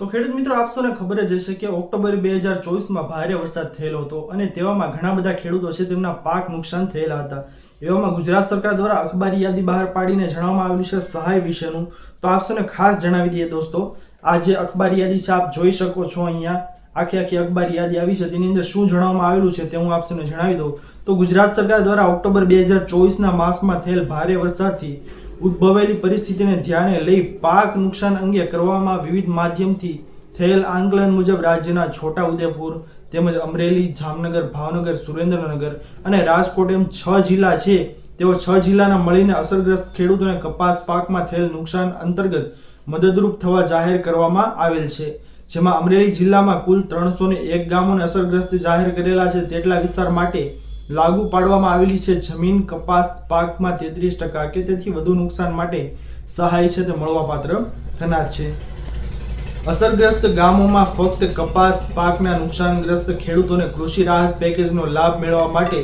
તો ખેડૂત મિત્રો, આપ સૌને ખબર જ હશે કે ઓક્ટોબર બે હજાર ચોવીસમાં ભારે વરસાદ થયેલો હતો અને તેવામાં ઘણા બધા ખેડૂતો છે તેમના પાક નુકસાન થયેલા હતા. એવામાં ગુજરાત સરકાર દ્વારા અખબારી યાદી બહાર પાડીને જણાવવામાં આવેલું છે સહાય વિશેનું. તો આપ સૌને ખાસ જણાવી દઈએ દોસ્તો આ જે અખબારી યાદી છે, આપ જોઈ શકો છો અહીંયા આખી આખી અખબારી યાદી આવી છે. તેની અંદર શું જણાવવામાં આવેલું છે તે હું આપ જણાવી દઉં. તો ગુજરાત સરકાર દ્વારા ઓક્ટોબર બે હજાર ચોવીસના માસમાં થયેલ ભારે વરસાદથી ઉદ્ભવેલી પરિસ્થિતિને ધ્યાને લઈ પાક નુકસાન અંગે કરવામાં વિવિધ માધ્યમથી થયેલ આંકલન મુજબ રાજ્યના છોટા ઉદેપુર તેમજ અમરેલી, જામનગર, ભાવનગર, સુરેન્દ્રનગર અને રાજકોટ એમ છ જિલ્લા છે. તેઓ છ જિલ્લાના મળીને અસરગ્રસ્ત ખેડૂતોને કપાસ પાકમાં થયેલ નુકસાન અંતર્ગત મદદરૂપ થવા જાહેર કરવામાં આવેલ છે. જેમાં અમરેલી જિલ્લામાં કુલ ત્રણસો એક ગામોને અસરગ્રસ્ત જાહેર કરેલા છે. તેટલા વિસ્તાર માટે લાગુ પાડવામાં આવેલી છે. જમીન કપાસ પાકમાં તેત્રીસ ટકા કે તેથી વધુ નુકસાન માટે સહાય છે તે મળવાપાત્ર થનાર છે. અસરગ્રસ્ત ગામોમાં ફક્ત કપાસ પાકના નુકસાનગ્રસ્ત ખેડૂતોને કૃષિ રાહત પેકેજનો લાભ મેળવવા માટે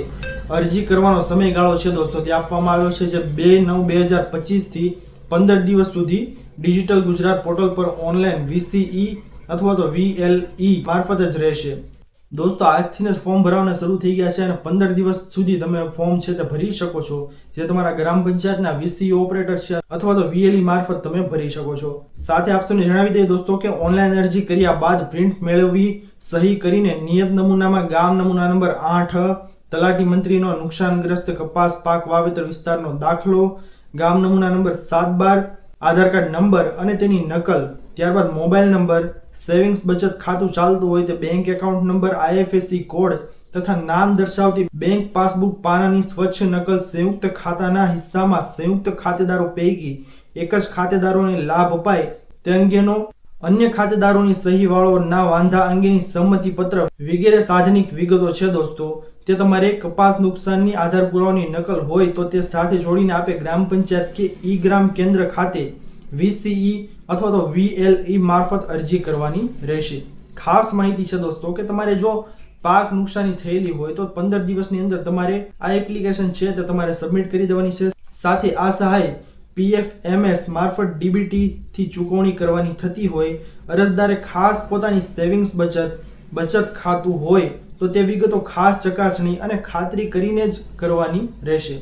અરજી કરવાનો સમયગાળો છે દોસ્તો. તે આપવામાં આવ્યો છે જે બે નવ બે હજાર પચીસથી પંદર દિવસ સુધી ડિજિટલ ગુજરાત પોર્ટલ પર ઓનલાઈન વીસીઈ અથવા તો વીએલઈ મારફત જ રહેશે. દોસ્તો આજથી જ ફોર્મ ભરવાના શરૂ થઈ ગયા છે અને પંદર દિવસ સુધી તમે ફોર્મ છે તે ભરી શકો છો. જે તમારા ગ્રામ પંચાયતના વીસી ઓપરેટર છે અથવા તો વીએલઈ મારફત તમે ભરી શકો છો. સાથે આપશોને જણાવી દઈએ દોસ્તો કે ઓનલાઈન અરજી કર્યા બાદ પ્રિન્ટ મેળવી સહી કરીને નિયત નમૂનામાં ગામ નમૂના નંબર આઠ, તલાટી મંત્રીનો નુકસાનગ્રસ્ત કપાસ પાક વાવેતર વિસ્તારનો દાખલો, ગામ નમૂના નંબર સાત બાર આધાર કાર્ડ નંબર અને તેની નકલ, ત્યારબાદ મોબાઈલ નંબર, સેવિંગ્સ, બચત ખાતું ચાલતું હોય તે bank account number IFSC code તથા નામ દર્શાવતી બેંક પાસબુક પાનાની સ્વચ્છ નકલ, સંયુક્ત ખાતાના હિસ્સામાં સંયુક્ત ખાતેદારો પૈકી એક જ ખાતેદારોને લાભ અપાય તે અંગેનો અન્ય ખાતેદારોની સહી વાળો ના વાંધા અંગેની સંમતિ પત્ર વગેરે સાધનિક વિગતો છે દોસ્તો. તે તમારે કપાસ નુકસાનની આધાર પુરાવાની નકલ હોય તો તે સાથે જોડીને આપે ગ્રામ પંચાયત કે ઈ ગ્રામ કેન્દ્ર ખાતે વીસીઈ અથવા તો વીએલઈ મારફત અરજી કરવાની રહેશે. ખાસ માહિતી છે દોસ્તો કે તમારે જો પાક નુકસાની થયેલી હોય તો પંદર દિવસની અંદર તમારે આ એપ્લિકેશન છે તે તમારે સબમિટ કરી દેવાની છે. સાથે આ સહાય પીએફ એમએસ મારફત ડીબીટીથી ચૂકવણી કરવાની થતી હોય. અરજદારે ખાસ પોતાની સેવિંગ્સ બચત બચત ખાતું હોય તો તે વિગતો ખાસ ચકાસણી અને ખાતરી કરીને જ કરવાની રહેશે.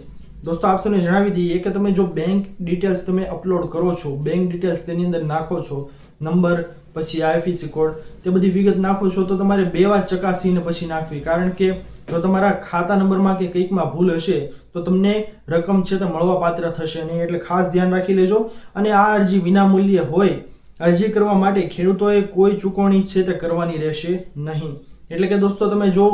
દોસ્તો, આપ સૌને જણાવી દઈએ કે તમે જો બેંક ડિટેલ્સ તમે અપલોડ કરો છો બેંક ડિટેલ્સ તેની અંદર નાખો છો નંબર પછી આઈએફએસસી કોડ તે બધી વિગત નાખો છો, તો તમારે બે વાર ચકાસીને પછી નાખવી. કારણ કે જો તમારા ખાતા નંબરમાં કે કંઈકમાં ભૂલ હશે, તો તમને રકમ છે તે મળવા પાત્ર થશે નહીં. એટલે ખાસ ધ્યાન રાખી લેજો. અને આ અરજી વિનામૂલ્યે હોય, અરજી કરવા માટે ખેડૂતોએ કોઈ ચૂકવણી છે તે કરવાની રહેશે નહીં. એટલે કે દોસ્તો, તમે જો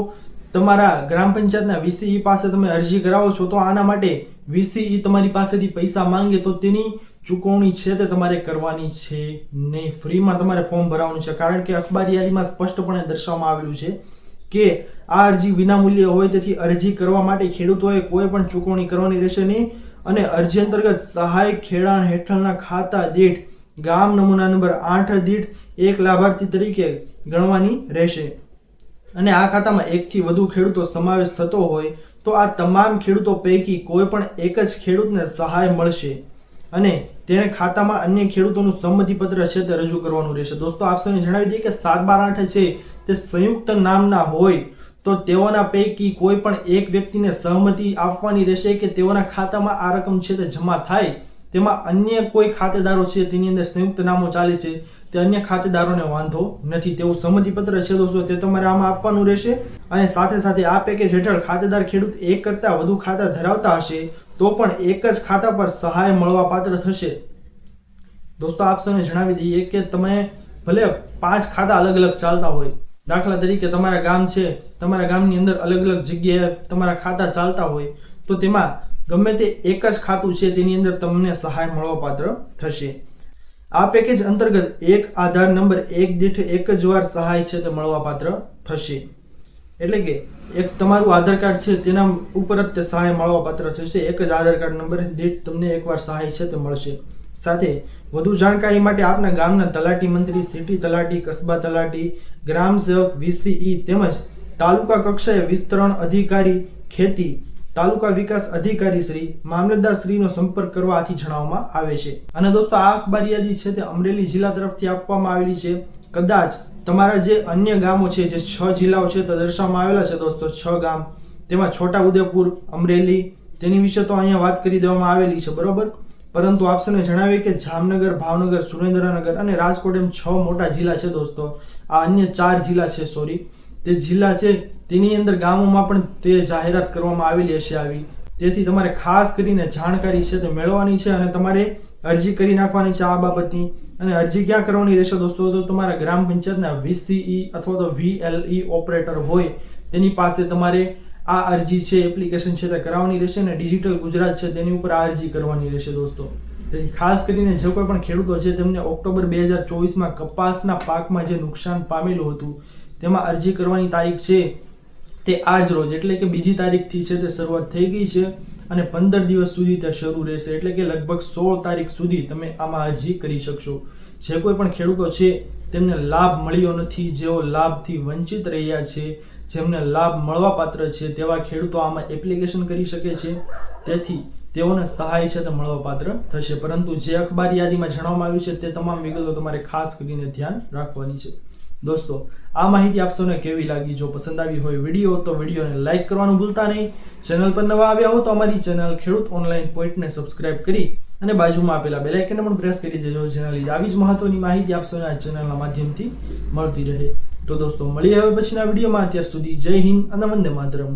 તમારા ગ્રામ પંચાયતના વીસીઈ પાસે તમે અરજી કરાવો છો, તો આના માટે વીસીઈ તમારી પાસેથી પૈસા માંગે, તો તેની ચૂકવણી છે તે તમારે કરવાની છે નહીં. ફ્રીમાં તમારે ફોર્મ ભરાવવાનું છે. કારણ કે અખબારી યાદીમાં સ્પષ્ટપણે દર્શાવવામાં આવેલું છે કે આ અરજી વિનામૂલ્યે હોય, તેથી અરજી કરવા માટે ખેડૂતોએ કોઈ પણ ચૂકવણી કરવાની રહેશે નહીં. અને અરજી અંતર્ગત સહાય ખેડાણ હેઠળના ખાતા દીઠ ગામ નમૂના નંબર આઠ દીઠ એક લાભાર્થી તરીકે ગણવાની રહેશે. અને આ ખાતામાં એકથી વધુ ખેડૂતો સમાવેશ થતો હોય, તો આ તમામ ખેડૂતો પૈકી કોઈ પણ એક જ ખેડૂતને સહાય મળશે. અને તેણે ખાતામાં અન્ય ખેડૂતોનું સંમતિપત્ર છે તે રજૂ કરવાનું રહેશે. દોસ્તો, આપ સૌને જણાવી દઈએ કે સાત બાર આઠ છે, તે સંયુક્ત નામના હોય, તો તેઓના પૈકી કોઈ પણ એક વ્યક્તિને સહમતિ આપવાની રહેશે કે તેઓના ખાતામાં આ રકમ છે તે જમા થાય? તેમાં અન્ય કોઈ ખાતેદારો છે, તેની અંદર સંયુક્ત નામો ચાલે છે, તે અન્ય ખાતેદારોને વાંધો નથી. તેવું સંમતિપત્ર છે દોસ્તો તે તમારે આમાં આપવાનું રહેશે. અને સાથે સાથે આ પેકેજ હેઠળ ખાતેદાર ખેડૂત એક કરતાં વધુ ખાતા ધરાવતા હશે, તો પણ એક જ ખાતા પર સહાય મળવા પાત્ર થશે. દોસ્તો, આપ સૌને જણાવી દઈએ કે તમે ભલે પાંચ ખાતા અલગ અલગ ચાલતા હોય, દાખલા તરીકે તમારા ગામ છે, તમારા ગામની અંદર અલગ અલગ જગ્યાએ તમારા ખાતા ચાલતા હોય, તો તેમાં ગમે તે એક જ ખાતું છે, તેની અંદર તમને સહાય મળવાપાત્ર થશે. આ પેકેજ અંતર્ગત એક આધાર નંબર, એક દીઠ એક જ વાર સહાય છે તે મળવાપાત્ર થશે. એટલે કે એક તમારું આધાર કાર્ડ છે, તેના ઉપર જ તે સહાય મળવાપાત્ર થશે. એક જ આધાર કાર્ડ નંબર દીઠ તમને એકવાર સહાય છે તે મળશે. સાથે વધુ જાણકારી માટે આપના ગામના તલાટી મંત્રી, સિટી તલાટી, કસ્બા તલાટી, ગ્રામ સેવક, વીસીઈ તેમજ તાલુકા કક્ષાએ વિસ્તરણ અધિકારી ખેતી તાલુકા વિકાસ અધિકારી શ્રી મામલતદાર શ્રીનો સંપર્ક કરવાથી જણાવવામાં આવે છે. અને દોસ્તો, આ અખબાર યાદી છે તે અમરેલી જિલ્લા તરફથી આપવામાં આવેલી છે. કદાચ તમારા જે અન્ય ગામો છે, જે છ જિલ્લાઓ છે તે દર્શાવવામાં આવેલા છે દોસ્તો, છ ગામ. તેમાં છોટા ઉદેપુર અમરેલી, તેની વિશે તો અહીંયા વાત કરી દેવામાં આવેલી છે, બરોબર? પરંતુ આપ જણાવીએ કે જામનગર, ભાવનગર, સુરેન્દ્રનગર અને રાજકોટ એમ છ મોટા જિલ્લા છે દોસ્તો. આ અન્ય ચાર જિલ્લા છે, સોરી. તે જિલ્લા છે, તેની અંદર ગામોમાં પણ તે જાહેરાત કરવામાં આવેલી હશે આવી. જેથી તમારે ખાસ કરીને જાણકારી છે તે મેળવવાની છે અને તમારે અરજી કરી નાખવાની છે આ બાબતની. અને અરજી ક્યાં કરવાની રહેશે દોસ્તો? તો તમારા ગ્રામ પંચાયતના વીસીઈ અથવા તો વીએલઈ ઓપરેટર હોય, તેની પાસે તમારે આ અરજી છે, એપ્લિકેશન છે તે કરાવવાની રહેશે અને ડિજિટલ ગુજરાત છે તેની ઉપર આ અરજી કરવાની રહેશે દોસ્તો. તેથી ખાસ કરીને જે કોઈ પણ ખેડૂતો છે, તેમને ઓક્ટોબર બે હજાર ચોવીસમાં કપાસના પાકમાં જે નુકસાન પામેલું હતું, તેમાં અરજી કરવાની તારીખ છે તે આજ રોજ, એટલે કે બીજી તારીખથી છે તે શરૂઆત થઈ ગઈ છે અને પંદર દિવસ સુધી તે શરૂ રહેશે, એટલે કે લગભગ સોળ તારીખ સુધી તમે આમાં અરજી કરી શકશો. જે કોઈ પણ ખેડૂતો છે, તેમને લાભ મળ્યો નથી, જેઓ લાભથી વંચિત રહ્યા છે, જેમને લાભ મળવાપાત્ર છે, તેવા ખેડૂતો આમાં એપ્લિકેશન કરી શકે છે. તેથી તેઓને સહાય છે તે મળવાપાત્ર થશે. પરંતુ જે અખબાર યાદીમાં જણાવવામાં આવ્યું છે તે તમામ વિગતો તમારે ખાસ કરીને ધ્યાન રાખવાની છે. દોસ્તો, આ માહિતી આપ સૌને કેવી લાગી? જો પસંદ આવી હોય વીડિયો, તો વિડીયોને લાઇક કરવાનું ભૂલતા નહીં. ચેનલ પર નવા આવ્યા હો તો અમારી ચેનલ ખેડૂત ઓનલાઈન પોઈન્ટને સબસ્ક્રાઇબ કરી અને બાજુમાં આપેલા બેલ આઇકનને પણ પ્રેસ કરી દેજો. જેના લીધે આવી જ મહત્વની માહિતી આપ સૌને આ ચેનલના માધ્યમથી મળતી રહે. તો દોસ્તો, મળીએ હવે પછીના વિડીયોમાં. અત્યાર સુધી જય હિન્દ અને વંદે માતરમ.